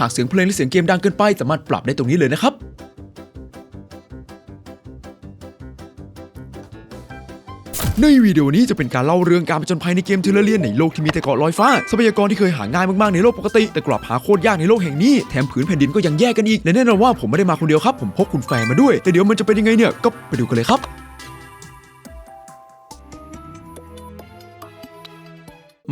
หากเสียงเพลงและเสียงเกมดังเกินไปสามารถปรับได้ตรงนี้เลยนะครับ ในวิดีโอนี้จะเป็นการเล่าเรื่องการผจญภัยในเกมเทเลเรียนในโลกที่มีแต่เกาะลอยฟ้าทรัพยากรที่เคยหาง่ายมากๆในโลกปกติ แต่กลับหาโคตรยากในโลกแห่งนี้แถมผืนแผ่นดินก็ยังแยกกันอีกและแน่นอนว่าผมไม่ได้มาคนเดียวครับผมพกคุณแฟนมาด้วย แต่เดี๋ยวมันจะเป็นยังไงเนี่ยก็ไปดูกันเลยครับ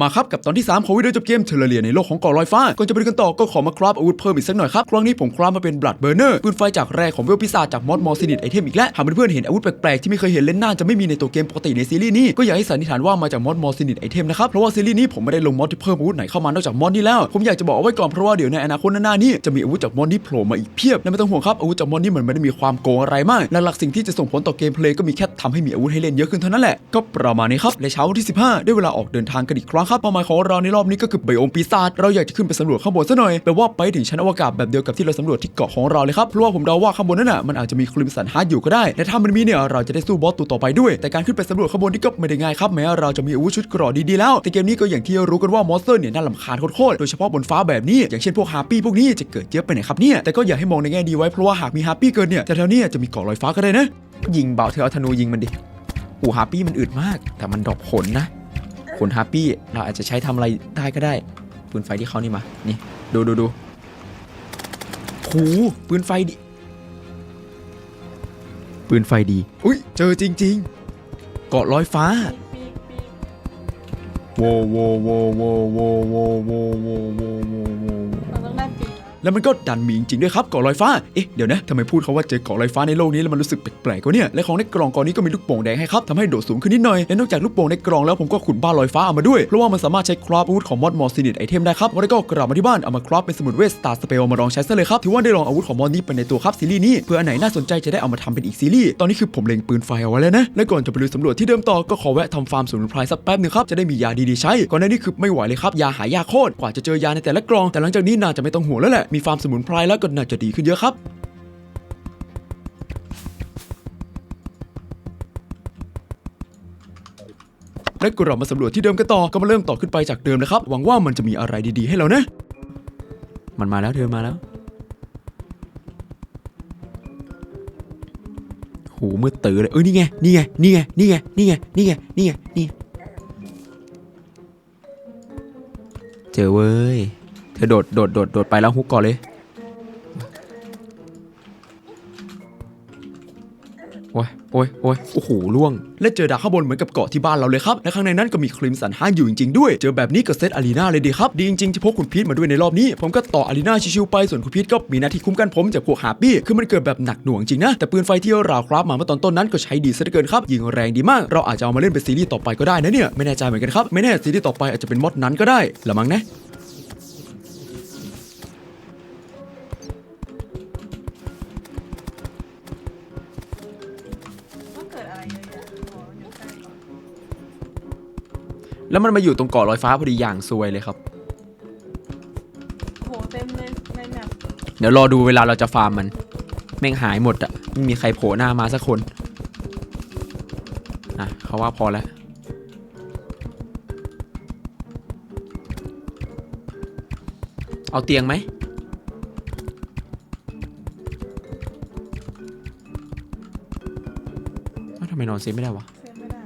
มาครับกับตอนที่ 3 ของวิดีโอจบเกมเทเลเรียในโลกของเกาะลอยฟ้าก่อนจะไปกันต่อก็ขอมาคราฟอาวุธเพิ่มอีกสักหน่อยครับ ครั้งนี้ผมคราฟมาเป็นบลัดเบอร์เนอร์ปืนไฟจากแรกของเวลพิซาจากมอสมอซินิตไอเทมอีกแล้วหากเพื่อนๆเห็นอาวุธแปลกๆ ที่ไม่เคยเห็นเล่นน่าจะไม่มีในตัวเกมปกติในซีรีส์นี้ ก็อยากให้สันนิษฐานว่ามาจากมอสมอซินิตไอเทมนะครับ เพราะว่าซีรีส์นี้ผมไม่ได้ลงมอสที่เพิ่มอาวุธไหนเข้ามานอกจากมอสนี้แล้ว ผมอยากจะบอกเอาไว้ก่อนเพราะว่าเดี๋ยวในอนาคตหน้านี้จะมีอาวุธจากมอสนี้โผล่มาอีกเพียบและไม่ต้องห่วงครับอาวุธจากมอสนี้มันไม่ได้มีความโกงอะไรมากหลักๆสิ่งที่จะส่งผลต่อเกมเพลย์ก็มีแค่ทำให้มีอาวุธให้เล่นเยอะขึ้นเท่านั้นแหละก็ประมาณนี้ครับและเช้าวันที่ 15 ได้เวลาออกเดินทางกันอีกครั้งครับเป้าหมายของเราในรอบนี้ก็คือไบโอมปีศาจเราอยากจะขึ้นไปสำรวจข้างบนซะหน่อยแปลว่าไปถึงชั้นอวกาศแบบเดียวกับที่เราสำรวจที่เกาะของเราเลยครับเพราะว่าผมเดาว่าข้างบนนั้นน่ะมันอาจจะมีคลิมสันฮาร์ดอยู่ก็ได้และถ้ามันมีเนี่ยเราจะได้สู้บอสตัวต่อไปด้วย แต่การขึ้นไปสำรวจข้างบนนี่ก็ไม่ได้ง่ายครับแม้เราจะมีอาวุธชุดกราะดีๆแล้ว แต่เกมนี้ก็อย่างที่รู้กันว่ามอนสเตอร์เนี่ยน่ารำคาญโคตรๆโดยเฉพาะบนฟ้าแบบนี้ อย่างเช่นพวกฮาร์ปี้พวกนี้จะเกิดเยอะไปไหนครับเนี่ยแต่ก็อย่าให้มองในแง่ดีไว้เพราะว่าหากมีฮาร์ปี้เกิดเนี่ยแถวเนี้จะมีเกาะลอยฟ้าก็ได้นะยิงเบาเธอเอาธนูยิงมันดิอ้ฮาร์ปี้มันอึดมาก แต่มันดรอปขนนะ ขนฮาร์ปี้เราอาจจะใช้ทำอะไรได้ก็ได้ปืนไฟที่เขานี่มา นี่ ดูดูดูหูปืนไฟดี ปืนไฟดี อุ้ยเจอจริง ๆ เกาะลอยฟ้าโวโวโวโวโวโวโวโวโว แล้วมันก็ดันมีจริงๆด้วยครับเกาะลอยฟ้า เอ๊ะเดี๋ยวนะทำไมพูดเขาว่าเจอเกาะลอยฟ้าในโลกนี้แล้วมันรู้สึกแปลกๆกว่าเนี่ย และของในกล่องกองนี้ก็มีลูกโป่งแดงให้ครับทำให้โดดสูงขึ้นนิดหน่อย และนอกจากลูกโป่งในกล่องแล้วผมก็ขุดบ้านลอยฟ้าเอามาด้วย เพราะว่ามันสามารถใช้คราฟอาวุธของมอดมอสซินิตไอเทมได้ครับแล้วก็กลับมาที่บ้านเอามาคราฟเป็นสมุดเวสตาร์สเปลมาลองใช้ซะเลยครับ ถือว่าได้ลองอาวุธของมอดนี้ไปในตัวครับซีรีส์นี้ เพื่ออันไหนน่าสนใจจะได้เอามาทำเป็นอีกซีรีส์ ตอนนี้คือผมเล็งปืนไฟเอาไว้แล้วนะ และก่อนจะไปลุยสำรวจที่เดิมต่อก็ขอแวะทำฟาร์มสมุนไพรสักแป๊บนึงครับ จะได้มียาดีๆใช้ ก่อนหน้านี้คือไม่ไหวเลยครับ ยาหายากโคตร กว่าจะเจอยาในแต่ละกล่อง แต่หลังจากนี้น่าจะไม่ต้องห่วงแล้วแหละมีฟาร์มสมุนไพรแล้วก็น่าจะดีขึ้นเยอะครับ และก็เรามาสำรวจที่เดิมกันต่อ ก็มาเริ่มต่อขึ้นไปจากเดิมนะครับ หวังว่ามันจะมีอะไรดีๆ ให้เรานะ มันมาแล้วเดินมาแล้วโหมืดตื่นเลยเอ้ยนี่ไง นี่ไง นี่ไง นี่ไง นี่ไง นี่ไง นี่ไง นี่ไง เจอเว้ย เธอโดดโดดโดดโดดไปแล้วฮุกก่อนเลยโอ้ยโอ้ยโอ้ยโอ้โหล่วง และเจอดาข้างบนเหมือนกับเกาะที่บ้านเราเลยครับ และข้างในนั้นก็มีครีมสันห้างอยู่จริงๆด้วย เจอแบบนี้ก็เซตอารีนาเลยดีครับ ดีจริงๆที่พกคุณพีทมาด้วยในรอบนี้ ผมก็ต่ออารีนาชิวๆไป ส่วนคุณพีทก็มีหน้าที่คุ้มกันผมจากพวกฮาร์ปี้ คือมันเกิดแบบหนักหน่วงจริงนะ แต่ปืนไฟที่เราคราฟมาเมื่อตอนต้นนั้นก็ใช้ดีซะเหลือเกินครับ ยิงแรงดีมาก เราอาจจะเอามาเล่นเป็นซีรีส์ต่อไปก็ได้นะเนี่ย ไม่แน่ใจเหมือนกันครับ ไม่แน่ซีรีส์ต่อไปอาจจะเป็นมอดนั้นก็ได้ละมั้งนะ แล้วมันมาอยู่ตรงเกาะลอยฟ้าพอดีอย่างซวยเลยครับโหเต็มเลยในแมปเดี๋ยวรอดูเวลาเราจะฟาร์มมัน แม่งหายหมดอะไม่มีใครโผล่หน้ามาสักคน อะเขาว่าพอแล้ว เอาเตียงไหม เอ้าทำไมนอนเซฟไม่ได้วะ เซฟไม่ได้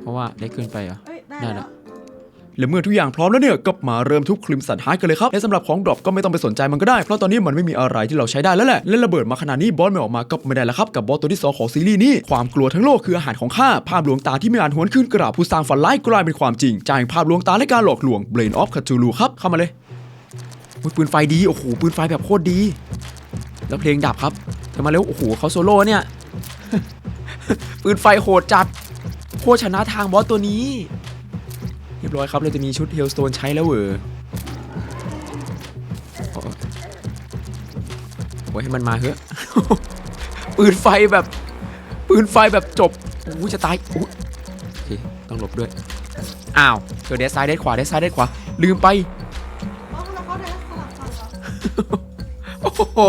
เพราะว่าเล็กเกินไปเหรอ และเมื่อทุกอย่างพร้อมแล้วเนี่ยก็มาเริ่มทุบคลิมสันฮาร์ดกันเลยครับและสำหรับของดรอปก็ไม่ต้องไปสนใจมันก็ได้เพราะตอนนี้มันไม่มีอะไรที่เราใช้ได้แล้วแหละและระเบิดมาขนาดนี้บอสไม่ออกมาก็ไม่ได้แล้วครับกับบอสตัวที่สองของซีรีส์นี้ความกลัวทั้งโลกคืออาหารของข้าภาพลวงตาที่ไม่อาจหวนคืนกราบผู้สร้างฝันร้ายกลายเป็นความจริงจ่ายภาพลวงตาและการหลอกลวง Brain of Cthulhu ครับเข้ามาเลยอุ๊ยปืนไฟดีโอ้โหปืนไฟแบบโคตรดี แล้วเพลงดับครับเธอมาเร็วโอ้โหเขาโซโล่เนี่ยปืนไฟโหดจัดโคชนะทางบอสตัวนี้ รียบร้อยครับ เราจะมีชุดเฮลสโตนใช้แล้วเหรอโอ้โอ้ยให้มันมาเถอะปืนไฟแบบปืนไฟแบบจบโอ้จะตายโอ้โอเคต้องหลบด้วย อ้าวเจอเดซซ้ายเดซขวาเดซซ้ายเดซขวา ลืมไป โอ้โห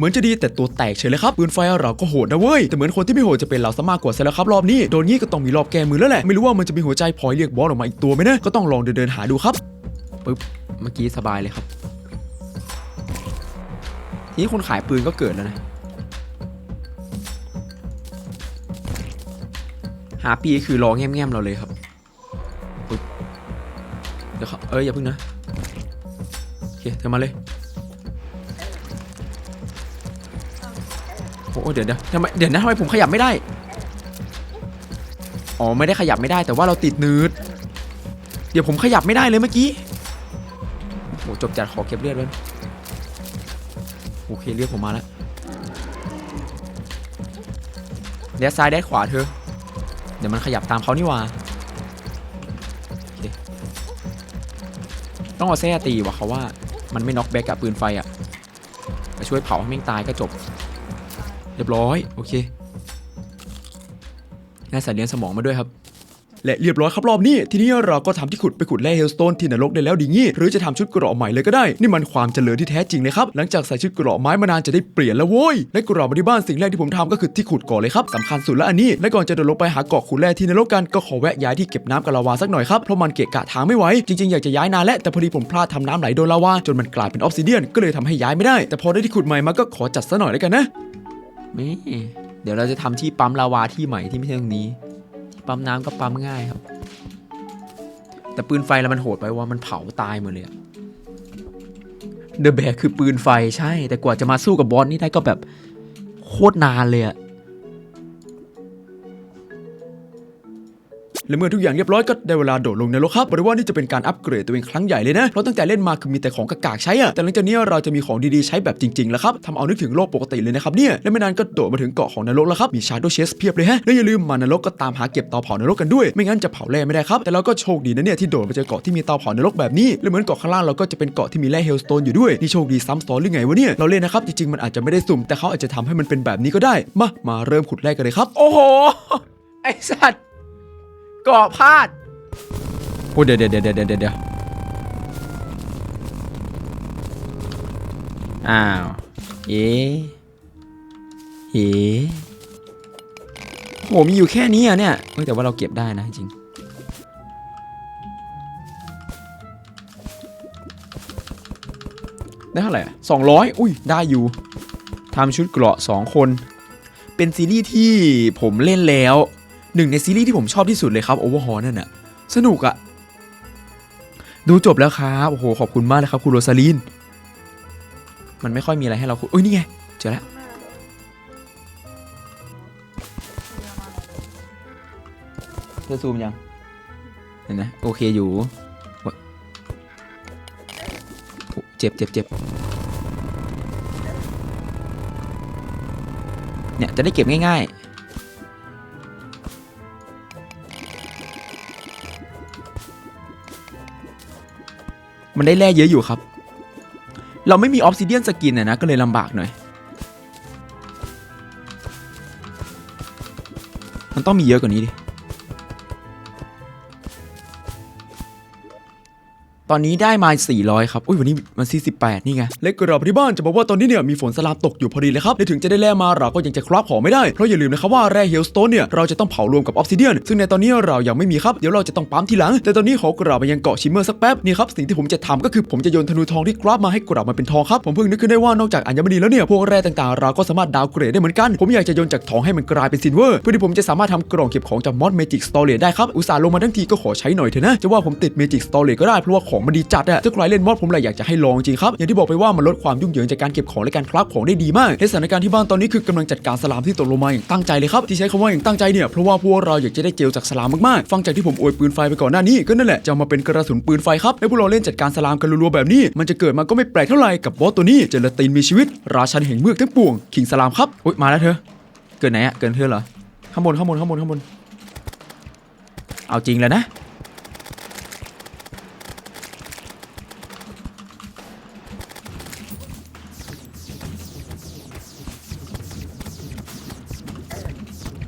เหมือนจะดีแต่ตัวแตกเฉยเลยครับปืนไฟเราก็โหดนะเว้ยแต่เหมือนคนที่ไม่โหดจะเป็นเราซะมากกว่าซะแล้วครับรอบนี้โดนงี้ก็ต้องมีรอบแก้มือแล้วแหละไม่รู้ว่ามันจะมีหัวใจพลอยเรียกบอสออกมาอีกตัวไหมนะก็ต้องลองเดินๆหาดูครับปึ๊บเมื่อกี้สบายเลยครับ ทีนี้คนขายปืนก็เกิดแล้วนะ หาปีคือรอแง้มๆเราเลยครับเดี๋ยวเขาเอ้ยอย่าพึ่งนะ โอเคเธอมาเลย โอ้โหเดี๋ยวเดี๋ยวทำไมเดี๋ยวนะทำไมผมขยับไม่ได้ อ๋อไม่ได้ขยับไม่ได้แต่ว่าเราติดนืด เดี๋ยวผมขยับไม่ได้เลยเมื่อกี้โอ้โหจบจัดขอเก็บเลือดไว้โอเคเลือดผมมาแล้วแดดซ้ายแดดขวาเธอ เดี๋ยวมันขยับตามเขานี่ว่าต้องเอาแส้ตีว่ะเขาว่า มันไม่น็อกแบ็กกับปืนไฟอะมาช่วยเผาให้แม่งตายก็จบ รียบร้อย โอเคได้สายเลี้ยงสมองมาด้วยครับ และเรียบร้อยครับรอบนี้ ทีนี้เราก็ทำที่ขุดไปขุดแร่เฮลสโตนที่นรกได้แล้วดีงี้ หรือจะทำชุดกราะใหม่เลยก็ได้ นี่มันความเจริญที่แท้จริงเลยครับ หลังจากใส่ชุดกราะไม้มานานจะได้เปลี่ยนแล้วโว้ย และกราะมาที่บ้านสิ่งแรกที่ผมทำก็คือที่ขุดก่อนเลยครับสำคัญสุดและอันนี้ และก่อนจะเดินลงไปหาเกาะขุดแร่ที่นรกกันก็ขอแวะย้ายที่เก็บน้ำกับลาวาสักหน่อยครับ เพราะมันเกะกะทางไม่ไหว จริงๆอยากจะย้ายนานแล้วแต่พอดีผมพลาดทำน้ำไหลโดนลาวาจนมันกลายเป็นออฟซิเดียนก็เลยทำให้ย้ายไม่ได้ แต่พอได้ที่ขุดใหม่มาก็ขอจัดซะหน่อยแล้วกันนะ นี่เดี๋ยวเราจะทำที่ปั๊มลาวาที่ใหม่ที่ไม่ใช่ตรงนี้ ที่ปั๊มน้ำก็ปั๊มง่ายครับ แต่ปืนไฟแล้วมันโหดไปว่ามันเผาตายหมดเลยเดอะแบกคือปืนไฟใช่ แต่กว่าจะมาสู้กับบอสนี่ได้ก็แบบโคตรนานเลยอะ และเมื่อทุกอย่างเรียบร้อยก็ได้เวลาโดดลงในรกครับบอกเลยว่านี่จะเป็นการอัปเกรดตัวเองครั้งใหญ่เลยนะ เพราะตั้งแต่เล่นมาคือมีแต่ของกากๆใช้อะแต่หลังจากนี้เราจะมีของดีๆใช้แบบจริงๆแล้วครับทำเอานึกถึงโลกปกติเลยนะครับเนี่ยและไม่นานก็โดดมาถึงเกาะของนรกแล้วครับมีชาร์โดเชสเพียบเลยฮะและอย่าลืมมานรกก็ตามหาเก็บเตาเผานรกกันด้วย ไม่งั้นจะเผาแร่ไม่ได้ครับแต่เราก็โชคดีนะเนี่ยที่โดดมาเจอเกาะที่มีเตาเผานรกแบบนี้และเหมือนเกาะข้างล่างเราก็จะเป็นเกาะที่มีแร่เฮลสโตนอยู่ด้วยนี่โชคดีซ้ำซ้อนหรือไงวะเนี่ยเราเล่นนะครับจริงๆมันอาจจะไม่ได้สุ่มแต่เขาอาจจะทำให้มันเป็นแบบนี้ก็ได้ มามาเริ่มขุดแร่กันเลยครับ โอ้โหไอสัตว์ เกาะพลาดโอ้เดี๋ยวเดี๋ยวเดี๋ยวเดี๋ยวเดี๋ยวอ้าวเอ๊ะเอ๊ะโหมีอยู่แค่นี้อะเนี่ยเฮ้ยแต่ว่าเราเก็บได้นะจริงได้เท่าไหร่สองร้อยอุ้ย ได้อยู่ทำชุดเกราะสองคน เป็นซีรีส์ที่ผมเล่นแล้ว หนึ่งในซีรีส์ที่ผมชอบที่สุดเลยครับ Overhaul นั่นน่ะสนุกอะดูจบแล้วครับโอ้โหขอบคุณมากเลยครับคุณโรซาลีนมันไม่ค่อยมีอะไรให้เราคุยเอ้ยนี่ไงเจอแล้วเธอซูมยังเห็นไหมโอเคอยู่เจ็บเจ็บเจ็บเนี่ยจะได้เก็บง่ายๆ มันได้แร่เยอะอยู่ครับ เราไม่มีออฟซิเดียนสกินอะนะก็เลยลำบากหน่อย มันต้องมีเยอะกว่านี้ดิ ตอนนี้ได้มา 400 ครับ อุ้ยวันนี้มัน48 นี่ไง เล็กกระบที่บ้านจะบอกว่าตอนนี้เนี่ยมีฝนสลามตกอยู่พอดีเลยครับและถึงจะได้แร่มาเราก็ยังจะคราฟของไม่ได้ เพราะอย่าลืมนะครับว่าแร่เฮลสโตนเนี่ยเราจะต้องเผารวมกับออฟซิเดียน ซึ่งในตอนนี้เรายังไม่มีครับ เดี๋ยวเราจะต้องปั๊มทีหลัง แต่ตอนนี้ขอกราบไปยังเกาะชิมเมอร์สักแป๊บ นี่ครับสิ่งที่ผมจะทำก็คือผมจะโยนธนูทองที่คราฟมาให้กราบมาเป็นทองครับ ผมเพิ่งนึกขึ้นได้ว่านอกจากอัญมณีแล้วเนี่ยพวกแร่ต่างๆ เราก็สามารถดาวเกรดได้เหมือนกัน ผมอยากจะโยนจากทองให้มันกลายเป็นซิลเวอร์ เพื่อที่ผมจะสามารถทำกล่องเก็บของจากมอดเมจิกสตอเรจได้ครับ อุตส่าห์ลงมาทั้งทีก็ขอใช้หน่อยเถอะนะ จะว่าผมติดเมจิกสตอเรจก็ได้เพราะว่าของมันดีจัดอะถ้าใครเล่นมอดผมเลยอยากจะให้ลองจริงครับอย่างที่บอกไปว่ามันลดความยุ่งเหยิงจากการเก็บของและการคราฟของได้ดีมากในสถานการณ์ที่บ้านตอนนี้คือกำลังจัดการสลามที่ตกลงมาอย่างตั้งใจเลยครับที่ใช้คำว่าอย่างตั้งใจเนี่ยเพราะว่าพวกเราอยากจะได้เจลจากสลามมากๆฟังจากที่ผมอวยปืนไฟไปก่อนหน้านี้ก็นั่นแหละจะมาเป็นกระสุนปืนไฟครับให้พวกเราเล่นจัดการสลามกันรัวๆแบบนี้ มันจะเกิดมาก็ไม่แปลกเท่าไหร่กับบอสตัวนี้เจลาตินมีชีวิต ราชันแห่งเมือกทั้งปวงคิงสลามครับอุ้ยมาแล้วเธอ เกิดไหนอะเกินเธอเหรอข้างบนข้างบนข้างบนข้างบนเอาจริงแล้วนะ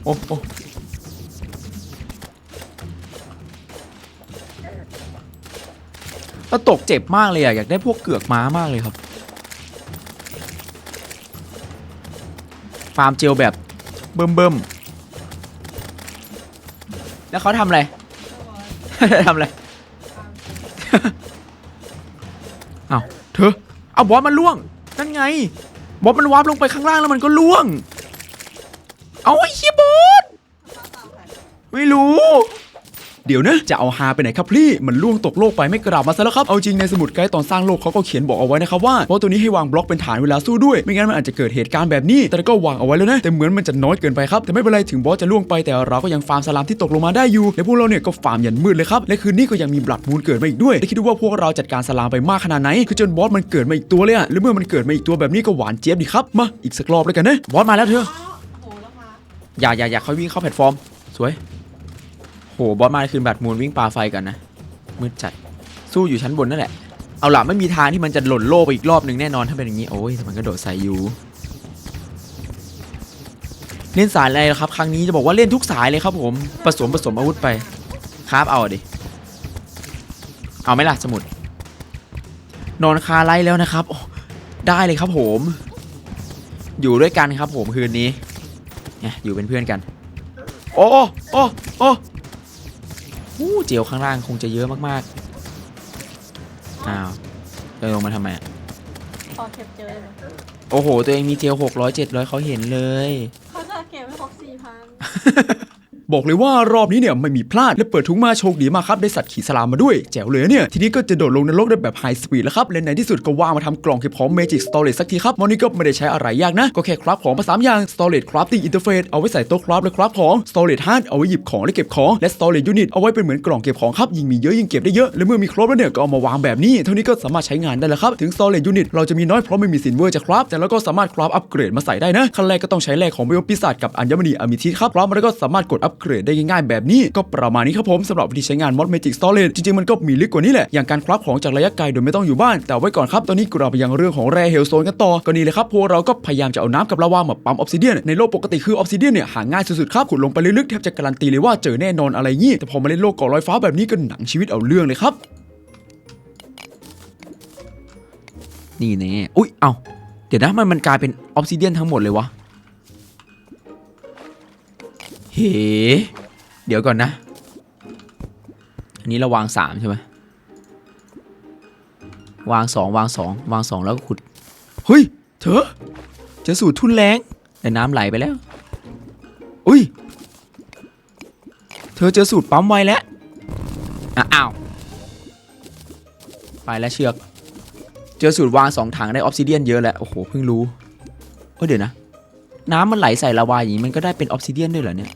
โอ้โอ้แล้วตกเจ็บมากเลยอะอยากได้พวกเกือกม้ามากเลยครับ ฟาร์มเจลแบบเบิ่มเบิ่มๆแล้วเขาทำอะไร ทำอะไร เอาเธอ เอาบอสมันล่วง นั่นไง บอสมันวาร์ปลงไปข้างล่างแล้วมันก็ล่วง เอาไอ้เฮีย รู้ เดี๋ยวนะ จะเอาฮาไปไหนครับพี่ มันล่วงตกโลกไปไม่กลับมาซะแล้วครับ เอาจริงในสมุดไกด์ตอนสร้างโลกเขาก็เขียนบอกเอาไว้นะครับว่าเพราะตัวนี้ให้วางบล็อกเป็นฐานเวลาสู้ด้วย ไม่งั้นมันอาจจะเกิดเหตุการณ์แบบนี้ แต่ก็วางเอาไว้แล้วนะ แต่เหมือนมันจะน้อยเกินไปครับ แต่ไม่เป็นไรถึงบอสจะล่วงไปแต่เราก็ยังฟาร์มสลามที่ตกลงมาได้อยู่ และพวกเราเนี่ยก็ฟาร์มยันมืดเลยครับ และคืนนี้ก็ยังมีบลัดมูนเกิดมาอีกด้วยและคิดดูว่าพวกเราจัดการสลามไปมากขนาดไหน คือจนบอสมันเกิดมาอีกตัวเลยอะแล้วเมื่อมันเกิดมาอีกตัวแบบนี้ก็หวานเจี๊ยบดีครับ มาอีกสักรอบแล้วกันนะบอสมาแล้วเธออ้าวโหแล้วคะอย่าอย่าอย่าค่อยวิ่งเข้าแพลตฟอร์ม สวยโห บอสมาคืนแบตมูลวิ่งปลาไฟกันนะมืดจัดสู้อยู่ชั้นบนนั่นแหละ เอาล่ะไม่มีทางที่มันจะหล่นโลกไปอีกรอบหนึ่งแน่นอนถ้าเป็นอย่างนี้โอ้ยมันก็โดดใส่อยู่เล่นสายอะไรครับ ครั้งนี้จะบอกว่าเล่นทุกสายเลยครับผมผสมผสมอาวุธไปครับเอาดิเอาไหมล่ะสมุด นอนคาไรแล้วนะครับ ได้เลยครับผม อยู่ด้วยกันครับผมคืนนี้เนี่ยอยู่เป็นเพื่อนกัน โอ้โอ้โอ้โอ้หู้เจลข้างล่างคงจะเยอะมากๆ อ้าวเดินลงมาทำไมอะพอเก็บเจอเลยไหมโอ้โห ตัวเองมีเจลหกร้อยเจ็ดร้อยเขาเห็นเลย เขาจะเก็บให้ครบสี่พัน บอกเลยว่ารอบนี้เนี่ยไม่มีพลาดและเปิดถุงมาโชคดีมากครับได้สัตว์ขี่สลามมาด้วยแจ๋วเลยเนี่ยทีนี้ก็จะโดดลงนรกได้แบบไฮสปีดแล้วครับและในที่สุดก็ว่างมาทำกล่องเก็บของ Magic Storage สักทีครับมอนนี้ก็ไม่ได้ใช้อะไรยากนะ ก็แค่คราฟของมาสามอย่าง Storage Crafting Interface เอาไว้ใส่โต๊ะคราฟและคราฟของ Storage Heart เอาไว้หยิบของและเก็บของและ Storage Unit เอาไว้เป็นเหมือนกล่องเก็บของครับยิ่งมีเยอะยิ่งเก็บได้เยอะและเมื่อมีครบแล้วเนี่ยก็เอามาวางแบบนี้เท่านี้ก็สามารถใช้งานได้แล้วครับถึง Storage Unit เราจะมีน้อยเพราะไม่มีสินเวอร์จะคราฟแต่แล้วก็สามารถคราฟอัปเกรดมาใส่ได้นะขั้นแรกก็ต้องใช้แร่ของเบลปีศาจกับอัญมณีอะมิทิสครับคราฟมาแล้วก็สามารถกดอัปเกรดได้ง่ายๆแบบนี้ ก็ประมาณนี้ครับผมสำหรับวิธีใช้งานมอดเมจิกสตอเรจจริงๆมันก็มีลึกกว่านี้แหละ อย่างการคราฟของจากระยะไกลโดยไม่ต้องอยู่บ้าน แต่ไว้ก่อนครับ ตอนนี้เราไปยังเรื่องของแร่เฮลโซนกันต่อก็นี่เลยครับพวกเราก็พยายามจะเอาน้ำกับลาวามาปั๊มออฟซิเดียนในโลกปกติคือออฟซิเดียนเนี่ยหาง่ายสุดๆครับขุดลงไปลึกๆแทบจะการันตีเลยว่าเจอแน่นอนอะไรงี้แต่พอมาเล่นโลกเกาะลอยฟ้าแบบนี้ก็หนังชีวิตเอาเรื่องเลยครับ นี่แน่อุ้ยเอาเดี๋ยวนะมันมันกลายเป็นออฟซิเดียนทั้งหมดเลยวะ เฮ้เดี๋ยวก่อนนะ อันนี้เราวางสามใช่ไหมวางสองวางสองวางสองแล้วก็ขุด เฮ้ย เธอเจะสูตรทุนแรงแต่น้ำไหลไปแล้ว อุ้ย เธอเจอสูตรปั๊มไวแล้วอ้าว ไปแล้วเชือก เจอสูตรวางสองถังได้ออฟซิเดียนเยอะแล้ว โอ้โห เพิ่งรู้ เอ้ยเดี๋ยวนะ น้ำมันไหลใส่ลาวาอย่างนี้มันก็ได้เป็นออฟซิเดียนด้วยเหรอเนี่ย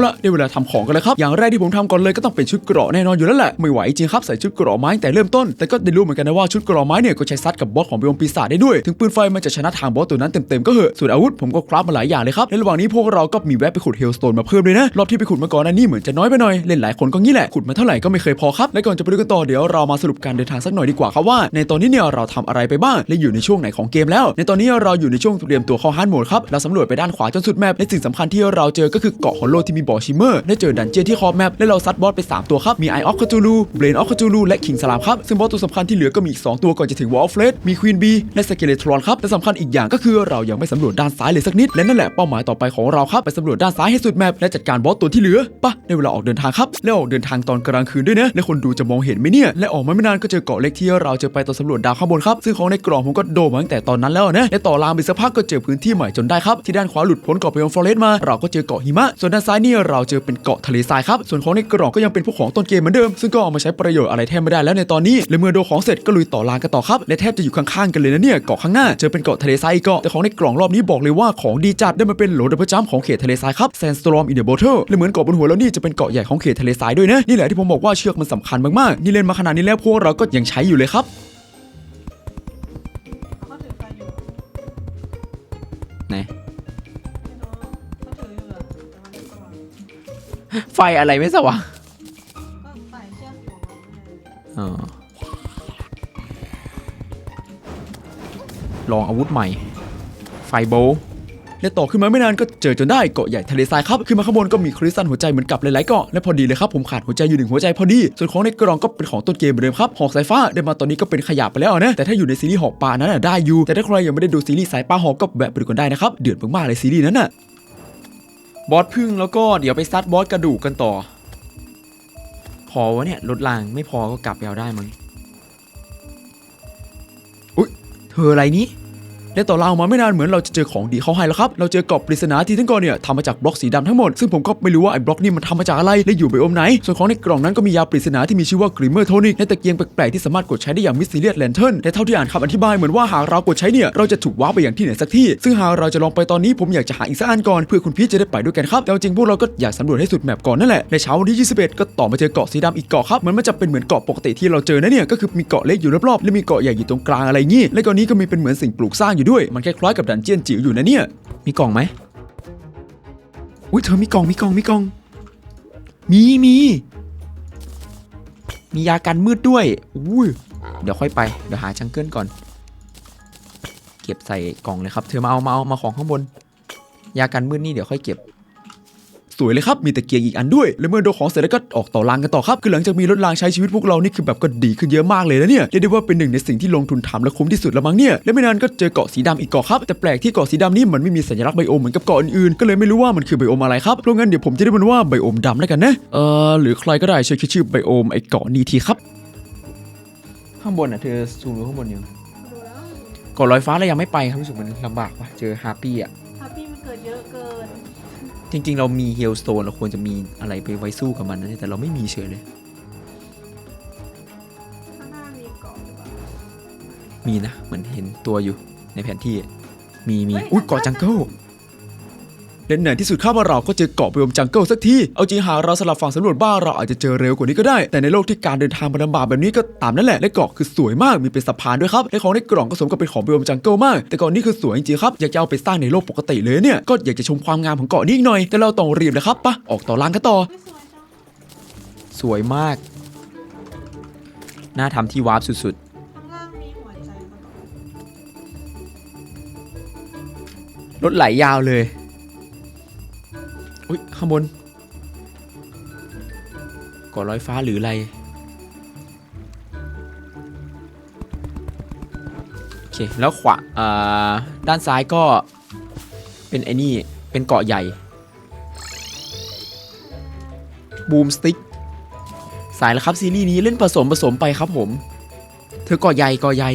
เอาละได้เวลาทำของกันแล้วครับ อย่างแรกที่ผมทำก่อนเลยก็ต้องเป็นชุดเกราะแน่นอนอยู่แล้วแหละ ไม่ไหวจริงครับใส่ชุดเกราะไม้แต่เริ่มต้น แต่ก็ได้รู้เหมือนกันนะว่าชุดเกราะไม้เนี่ยก็ใช้ซัดกับบอสของเบลปีศาจได้ด้วย ถึงปืนไฟมันจะชนะทางบอสตัวนั้นเต็มๆก็เหอะส่วนอาวุธผมก็คราฟมาหลายอย่างเลยครับ ในระหว่างนี้พวกเราก็มีแวะไปขุดเฮลสโตนมาเพิ่มเลยนะ รอบที่ไปขุดมาก่อนอันนี้เหมือนจะน้อยไปหน่อย เล่นหลายคนก็งี้แหละ ขุดมาเท่าไหร่ก็ไม่เคยพอครับ และก่อนจะไปดูกันต่อเดี๋ยวเรามาสรุปการเดินทางสักหน่อยดีกว่าครับว่า ในตอนนี้เนี่ยเราทำอะไรไปบ้าง และอยู่ในช่วงไหนของเกมแล้ว ในตอนนี้เราอยู่ในช่วงเตรียมตัวเข้าฮาร์ดโหมดครับ เราสำรวจไปด้านขวาจนสุดแมป และสิ่งสำคัญที่เราเจอก็คือเกาะฮอลโลที่มีบ่อชิมเมอร์และเจอดันเจียนที่ขอบแมปและเราซัดบอสไป 3 ตัวครับ มีไอออฟคาจูลูเบรนออฟคาจูลูและคิงสลามครับ ซึ่งบอสตัวสำคัญที่เหลือก็มีอีก 2 ตัวก่อนจะถึงวอลเฟลสมีควีนบีและสเกเลทรอนครับ และสำคัญอีกอย่างก็คือเรายังไม่สำรวจด้านซ้ายเลยสักนิด และนั่นแหละเป้าหมายต่อไปของเราครับ ไปสำรวจด้านซ้ายให้สุดแมปและจัดการบอสตัวที่เหลือปะในเวลาออกเดินทางครับและออกเดินทางตอนกลางคืนด้วยนะและคนดูจะมองเห็นไหมเนี่ยและออกมาไม่นานก็เจอเกาะเล็กที่เราเจอไปตอนสำรวจดาวข้างบนครับซึ่งของในกล่องผมก็โดมาตั้งแต่ตอนนั้นแล้วนะและต่อรามไปสักพักก็เจอพื้นที่ใหม่จนได้ครับที่ด้านขวาหลุดพ้นเกาะเปยองฟอเรสต์มาเราก็เจอเกาะหิมะส่วนด้านซ้ายนี่เราเจอเป็นเกาะทะเลทรายครับ ส่วนของในกล่องก็ยังเป็นพวกของต้นเกมเหมือนเดิม ซึ่งก็เอามาใช้ประโยชน์อะไรแทบไม่ได้แล้วในตอนนี้ และเมื่อโดนของเสร็จก็ลุยต่อรางกันต่อครับ และแทบจะอยู่ข้างๆกันเลยนะเนี่ย เกาะข้างหน้าเจอเป็นเกาะทะเลทรายอีกเกาะ แต่ของในกล่องรอบนี้บอกเลยว่าของดีจัดได้มาเป็นโหลดับเบิลจัมป์ของเขตทะเลทรายครับ Sandstorm in the Bottle และเหมือนเกาะบนหัวแล้วนี่จะเป็นเกาะใหญ่ของเขตทะเลทรายด้วยนะนี่แหละที่ผมบอกว่าเชือกมันสำคัญมากๆนี่เล่นมาขนาดนี้แล้วพวกเราก็ยังใช้อยู่เลยครับเขาถือไฟอยู่ไหน ไฟอะไรไม่สว่างก็ใส่เชือกอยู่มันไม่ได้ออลองอาวุธใหม่ ไฟโบว์และต่อขึ้นมาไม่นานก็เจอจนได้เกาะใหญ่ทะเลทรายครับ ขึ้นมาข้างบนก็มีคริสตัลหัวใจเหมือนกับหลายๆเกาะและพอดีเลยครับผมขาดหัวใจอยู่หนึ่งหัวใจพอดี ส่วนของในกล่องก็เป็นของต้นเกมเหมือนเดิมครับหอกสายฟ้าได้มาตอนนี้ก็เป็นขยะไปแล้วนะแต่ถ้าอยู่ในซีรีส์หอกปลานั้นน่ะได้อยู่แต่ถ้าใครยังไม่ได้ดูซีรีส์สายปลาหอกก็แวะไปดูกันได้นะครับเดือดมากๆเลยซีรีส์นั้นน่ะ บอสพึ่งแล้วก็เดี๋ยวไปซัดบอสกระดูกกันต่อ พอวะเนี่ยรถลางไม่พอก็กลับไปเอาได้มั้งอุ๊ยเธออะไรนี้ และต่อรามาไม่นานเหมือนเราจะเจอของดีเขาให้แล้วครับ เราเจอกรอบปริศนาที่ทั้งกอนเนี่ยทำมาจากบล็อกสีดำทั้งหมด ซึ่งผมก็ไม่รู้ว่าไอ้บล็อกนี่มันทำมาจากอะไรและอยู่ไบโอมไหน ส่วนของในกล่องนั้นก็มียาปริศนาที่มีชื่อว่ากริมเมอร์โทนิกและตะเกียงแปลกๆที่สามารถกดใช้ได้อย่างมิสซิเลียสแลนเทิร์นและเท่าที่อ่านคำอธิบายเหมือนว่าหากเรากดใช้เนี่ยเราจะถูกว้าไปอย่างที่ไหนสักที่ ซึ่งหากเราจะลองไปตอนนี้ผมอยากจะหาอีกสักอันก่อนเพื่อคุณพีชจะได้ไปด้วยกันครับแต่จริงพวกเราก็อยากสำรวจให้สุดแมปก่อนนั่นแหละในเช้าวันที่ 21 ก็ต่อมาเจอเกาะสีดำอีกเกาะครับเหมือนมันจะเป็นเหมือนเกาะปกติที่เราเจอนะเนี่ยก็คือมีเกาะเล็กอยู่รอบๆและมีเกาะใหญ่อยู่ตรงกลางอะไรงี้และเกาะนี้ก็มีเป็นเหมือนสิ่งปลูกสร้างอยู่ด้วย มันคล้ายๆกับดันเจียนจิ๋วอยู่นะเนี่ย มีกล่องไหมอุ้ยเธอมีกล่องมีกล่องมีกล่อง มีมี มียากันมืดด้วยอุ้ยเดี๋ยวค่อยไป เดี๋ยวหาจังเกิลก่อน เก็บใส่กล่องเลยครับ เธอมาเอามาเอามาของข้างบน ยากันมืดนี่เดี๋ยวค่อยเก็บ สวยเลยครับ มีตะเกียงอีกอันด้วย แล้วเมื่อโดนของเสร็จแล้วก็ออกต่อรางกันต่อครับ คือหลังจากมีรถรางใช้ชีวิตพวกเรานี่คือแบบก็ดีขึ้นเยอะมากเลยนะเนี่ย เรียกได้ว่าเป็นหนึ่งในสิ่งที่ลงทุนทำและคุ้มที่สุดล้วมั้งเนี่ย และไม่นานก็เจอเกาะสีดำอีกเกาะครับ แต่แปลกที่เกาะสีดำนี่มันไม่มีสัญลักษณ์ไบโอมเหมือนกับเกาะอื่นๆ ก็เลยไม่รู้ว่ามันคือไบโอมอะไรครับ เพราะงั้นเดี๋ยวผมจะได้มันว่าไบโอมดำแล้วกันนะ เออหรือใครก็ได้ช่วยคิดชื่อไบโอมไอเกาะนี้ทีครับ ข้างบนอะเธอซูมดูข้างบนยังเกาะลอยฟ้าเรายังไม่ไปครับรู้สึกมันลำบากว่ะเจอฮาร์ปี้อะฮาปี้มันเกิดเยอะเกิน จริง ๆ เรามีเฮลสโตนเราควรจะมีอะไรไปไว้สู้กับมันนะแต่เราไม่มีเฉยเลย ข้างหน้ามีเกาะหรือเปล่ามีนะเหมือนเห็นตัวอยู่ในแผนที่ มีมีเฮ้ยอุ้ยเกาะจังเกิล และในที่สุดข้ามาเราก็เจอเกาะไบโอมจังเกิลสักทีเอาจริงหากเราสลับฝั่งสำรวจบ้านเราอาจจะเจอเร็วกว่านี้ก็ได้ แต่ในโลกที่การเดินทางมันลำบากแบบนี้ก็ตามนั่นแหละและเกาะคือสวยมากมีเป็นสะพานด้วยครับและของในกล่องก็สมกับเป็นของไบโอมจังเกิลมาก แต่เกาะนี้คือสวยจริงๆครับอยากจะเอาไปสร้างในโลกปกติเลยเนี่ยก็อยากจะชมความงามของเกาะนี้อีกหน่อยแต่เราต้องรีบนะครับปะออกต่อล่างกันต่อไม่สวยจังสวยมากน่าทำที่วาร์ปสุดข้างล่างมีหัวใจมาก่อนๆรถไหลยาวเลย อุ้ยข้างบนเกาะลอยฟ้าหรืออะไรโอเคแล้วขวาอ่าด้านซ้ายก็เป็นไอ้นี่เป็นเกาะใหญ่บูมสติ๊กสายแล้วครับซีรีส์นี้เล่นผสมผสมไปครับผม เธอเกาะใหญ่เกาะใหญ่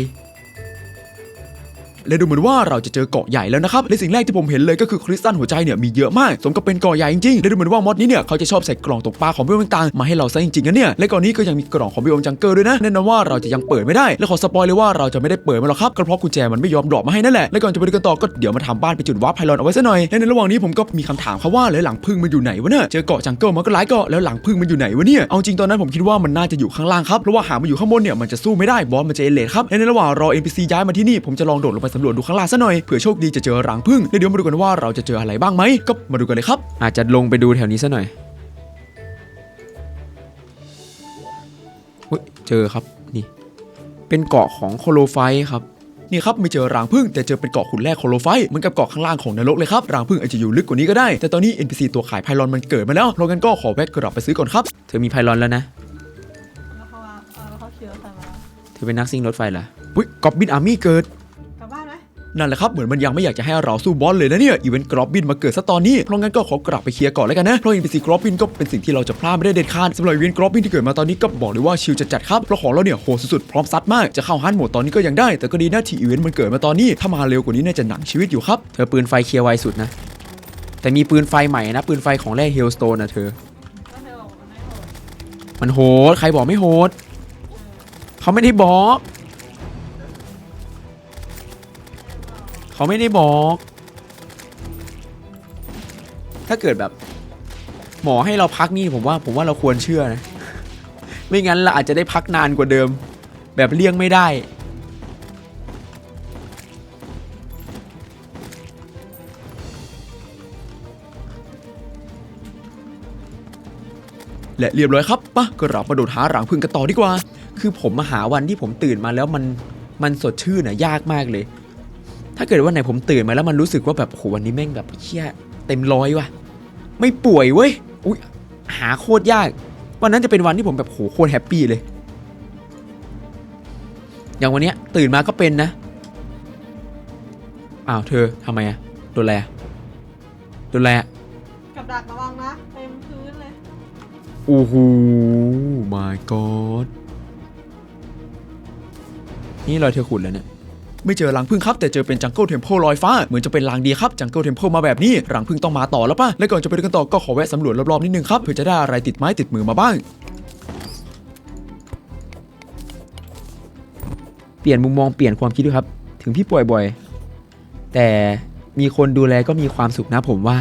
และดูเหมือนว่าเราจะเจอเกาะใหญ่แล้วนะครับและสิ่งแรกที่ผมเห็นเลยก็คือคริสตัลหัวใจเนี่ยมีเยอะมาก สมกับเป็นเกาะใหญ่จริงๆและดูเหมือนว่ามอดนี้เนี่ยเขาจะชอบใส่กล่องตกปลาของเบลต่างๆมาให้เราซะจริงๆนะเนี่ยและก่อนนี้ก็ยังมีกล่องของเบลจังเกอร์ด้วยนะแน่นอนว่าเราจะยังเปิดไม่ได้และขอสปอยเลยว่าเราจะไม่ได้เปิดมันหรอกครับก็เพราะกุญแจมันไม่ยอมดรอปมาให้นั่นแหละและก่อนจะไปดูกันต่อก็เดี๋ยวมาทำบ้านไปจุดวาร์ปไพลอนเอาไว้ซะหน่อยและในระหว่างนี้ผมก็มีคำถามครับว่าแล้วหลังพึ่งมันอยู่ไหนวะเนี่ยเจอเกาะจังเกิลมาก็หลายเกาะแล้วหลังพึ่งมันอยู่ไหนวะเนี่ยเอาจริงตอนนั้นผมคิดว่ามันน่าจะอยู่ข้างล่างครับเพราะว่าหามันอยู่ข้างบนเนี่ยมันจะสู้ไม่ได้บอสมันจะเอเลทครับและในระหว่างรอ NPC ย้ายมาที่นี่ผมจะลองโดดลงไปสำรวจดูข้างล่างซะหน่อยเผื่อโชคดีจะเจอรังผึ้งแล้วเดี๋ยวมาดูกันว่าเราจะเจออะไรบ้างไหมก็มาดูกันเลยครับ อาจจะลงไปดูแถวนี้ซะหน่อยอุ๊ยเจอครับนี่ เป็นเกาะของโคโลไฟท์ครับนี่ครับไม่เจอรังผึ้งแต่เจอเป็นเกาะขุนแร่โคโลไฟท์เหมือนกับเกาะข้างล่างของนรกเลยครับรังผึ้งอาจจะอยู่ลึกกว่านี้ก็ได้ แต่ตอนนี้ NPC ตัวขายไพลอนมันเกิดมาแล้วเพราะงั้นก็ขอแวะกลับไปซื้อก่อนครับ เธอมีไพลอนแล้วนะแล้วเขาว่าเออแล้วเขาเชื้อใครมาเธอเป็นนักซิ่งรถไฟเหรออุ้ยกอบบินอาร์มี่เกิดกลับบ้า นั่นแหละครับเหมือนมันยังไม่อยากจะให้เราสู้บอสเลยนะเนี่ยอีเวนต์กรอบบินมาเกิดซะตอนนี้เพราะงั้นก็ขอกลับไปเคลียร์ก่อนแล้วกันนะเพราะ NPC กรอบบินก็เป็นสิ่งที่เราจะพลาดไม่ได้เด็ดขาดสำหรับอีเวนต์กรอบบินที่เกิดมาตอนนี้ก็บอกเลยว่าชิลจัดๆครับเพราะของเราเนี่ยโหดสุดๆพร้อมซัดมากจะเข้าฮันโหมดตอนนี้ก็ยังได้ แต่ก็ดีนะที่อีเวนต์มันเกิดมาตอนนี้ถ้ามาเร็วกว่านี้น่าจะหนังชีวิตอยู่ครับเธอปืนไฟเคลียร์ไวสุดนะแต่มีปืนไฟใหม่นะปืนไฟของแร่เฮลสโตนนะเธอ มันโหดใครบอกไม่โหดเขาไม่ได้บอก เขาไม่ได้บอก ถ้าเกิดแบบ หมอให้เราพักนี่ผมว่าผมว่าเราควรเชื่อนะ ไม่งั้นเราอาจจะได้พักนานกว่าเดิม แบบเลี่ยงไม่ได้ และเรียบร้อยครับปะก็เรามาโดดหารังพึ่งกันต่อดีกว่า คือผมมาหาวันที่ผมตื่นมาแล้วมันมันสดชื่นน่ะยากมากเลย ถ้าเกิดว่าไหนผมตื่นมาแล้วมันรู้สึกว่าแบบโหวันนี้แม่งแบบเชี่ยเต็มร้อยว่ะ ไม่ป่วยเว้ยอุ้ยหาโคตรยาก วันนั้นจะเป็นวันที่ผมแบบโหโคตรแฮปปี้เลย อย่างวันเนี้ยตื่นมาก็เป็นนะอ้าวเธอทำไมอะโดนอะไรอะโดนอะไรอะกลับกับดักระวังนะเต็มพื้นเลยโอ้โห my god นี่รอยเธอขุดแล้วเนี่ย ไม่เจอรังพึ่งครับแต่เจอเป็นจังเกิลเทมเพลลอยฟ้าเหมือนจะเป็นลางดีครับจังเกิลเทมเพลมาแบบนี้รังพึ่งต้องมาต่อแล้วป่ะและก่อนจะไปดูกันต่อก็ขอแวะสำรวจรอบๆนิดนึงครับเพื่อจะได้อะไรติดไม้ติดมือมาบ้างเปลี่ยนมุมมองเปลี่ยนความคิดด้วยครับ ถึงพี่ป่วยบ่อย แต่มีคนดูแลก็มีความสุขนะผมว่า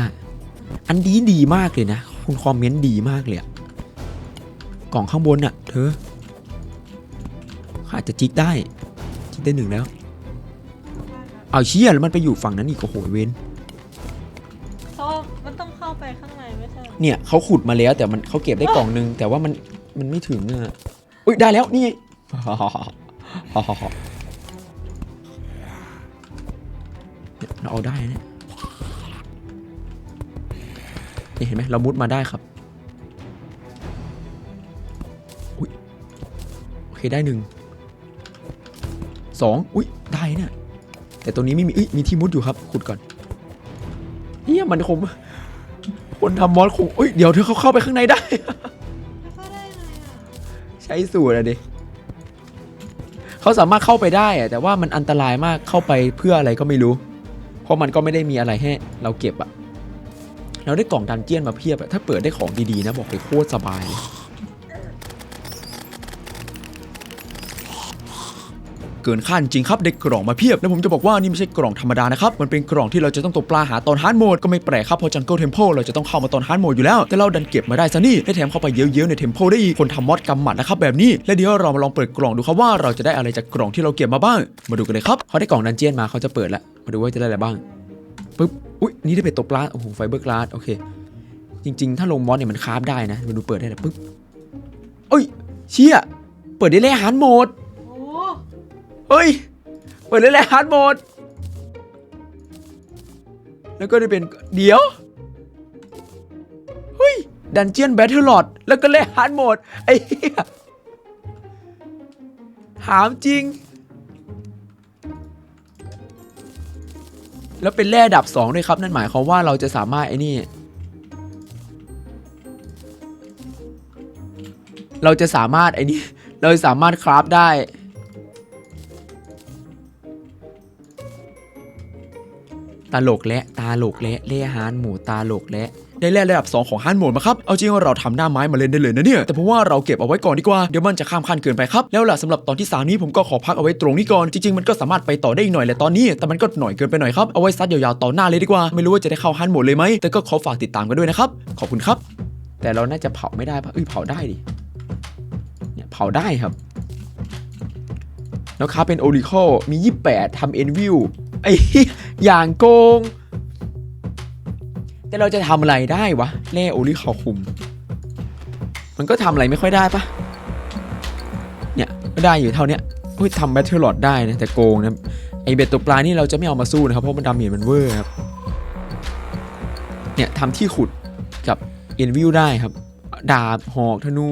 อันดีดีมากเลยนะ คุณคอมเมนต์ดีมากเลยกล่องข้างบนน่ะ เธอขาอาจจะจิกได้ จิกได้หนึ่งแล้ว เอาเชี่ยแล้วมันไปอยู่ฝั่งนั้นอีกโอ้โหเวนเขามันต้องเข้าไปข้างในไม่ใช่เหรอเนี่ยเขาขุดมาแล้วแต่มันเขาเก็บได้กล่องนึง แต่ว่ามันมันไม่ถึงอะอุ้ยได้แล้วนี่ไงเนี่ยเราเอาได้นะเนี่ยนี่เห็นไหมเรามุดมาได้ครับอุ้ยโอเคได้หนึ่งสองอุ้ยได้เนี่ย แต่ตัวนี้ไม่มีเอ้ยมีที่มุดอยู่ครับขุดก่อนเฮียมันคงคนทำมอสคงเอ้ยเดี๋ยวเธอเขาเข้าไปข้างในได้ เข้าได้ไงอะใช้สูตรอะดิเขาสามารถเข้าไปได้อะแต่ว่ามันอันตรายมากเข้าไปเพื่ออะไรก็ไม่รู้ เพราะมันก็ไม่ได้มีอะไรให้เราเก็บอะเราได้กล่องดันเจียนมาเพียบอะถ้าเปิดได้ของดีๆนะบอกเลยโคตรสบายเลย เกินคาดจริงครับได้กล่องมาเพียบ แล้วผมจะบอกว่านี่ไม่ใช่กล่องธรรมดานะครับ มันเป็นกล่องที่เราจะต้องตกปลาหาตอนฮาร์ดโหมดก็ไม่แปลกครับเพราะจังเกิลเทมเพลเราจะต้องเข้ามาตอนฮาร์ดโหมดอยู่แล้ว แต่เราดันเก็บมาได้ซะนี่และแถมเข้าไปเยอะๆในเทมเพลได้อีกคนทำมอดกำหมัดนะครับแบบนี้และเดี๋ยวเรามาลองเปิดกล่องดูครับว่าเราจะได้อะไรจากกล่องที่เราเก็บมาบ้าง มาดูกันเลยครับเขาได้กล่องดันเจียนมาเขาจะเปิดแล้วมาดูว่าจะได้อะไรบ้างปึ๊บอุ้ยนี่ได้เป็นตกปลาโอ้โหไฟเบอร์กลาสโอเค จริง ๆ ถ้าลงมอสเนี่ยมันคาฟได้นะมาดูเปิดได้ลยปึ๊บเอ้ยเชี่ยเปิดได้เลยฮาร์ดโหมด เฮ้ย เปิดเลยแหละฮาร์ดโหมด แล้วก็ได้เป็นเดี๋ยว เฮ้ย ดันเจียนแบทเทิลลอดแล้วก็เล่นฮาร์ดโหมด ไอ้เหี้ยหามจริง แล้วเป็นแร่ดับ 2 ด้วยครับ นั่นหมายความว่าเราจะสามารถไอ้นี่ เราจะสามารถไอ้นี่ เราสามารถคราฟได้ ตาหลกและตาหลกและเล่ฮานหมูตาหลกและได้แร่ระดับ 2 ของฮาร์ดโหมดมาครับ เอาจริงว่าเราทำหน้าไม้มาเล่นได้เลยนะเนี่ย แต่ผมว่าเราเก็บเอาไว้ก่อนดีกว่า เดี๋ยวมันจะข้ามขั้นเกินไปครับ แล้วล่ะสำหรับตอนที่ 3 นี้ผมก็ขอพักเอาไว้ตรงนี้ก่อน จริงๆ มันก็สามารถไปต่อได้อีกหน่อยแหละตอนนี้ แต่มันก็หน่อยเกินไปหน่อยครับ เอาไว้ซัดยาวๆต่อหน้าเลยดีกว่า ไม่รู้ว่าจะได้เข้าฮาร์ดโหมดเลยไหม แต่ก็ขอฝากติดตามกันด้วยนะครับ ขอบคุณครับ แต่เราน่าจะเผาไม่ได้ปะเอ้ยเผาได้ดิ เนี่ยเผาได้ครับแล้วค้าเป็นโอริคอมี 28ทำเอ็นวิว ไอ้อย่างโกง แต่เราจะทำอะไรได้วะแร่โอริคอคุม มันก็ทำอะไรไม่ค่อยได้ปะเนี่ยก็ได้อยู่เท่าเนี้ยเฮ้ยทำแบทเทิลลอดได้นะแต่โกงนะไอเบ็ดตัวปลานี่เราจะไม่เอามาสู้นะครับเพราะมันดาเมจมันเวอร์ครับเนี่ยทำที่ขุดกับเอ็นวิวได้ครับ ดาบหอกธนู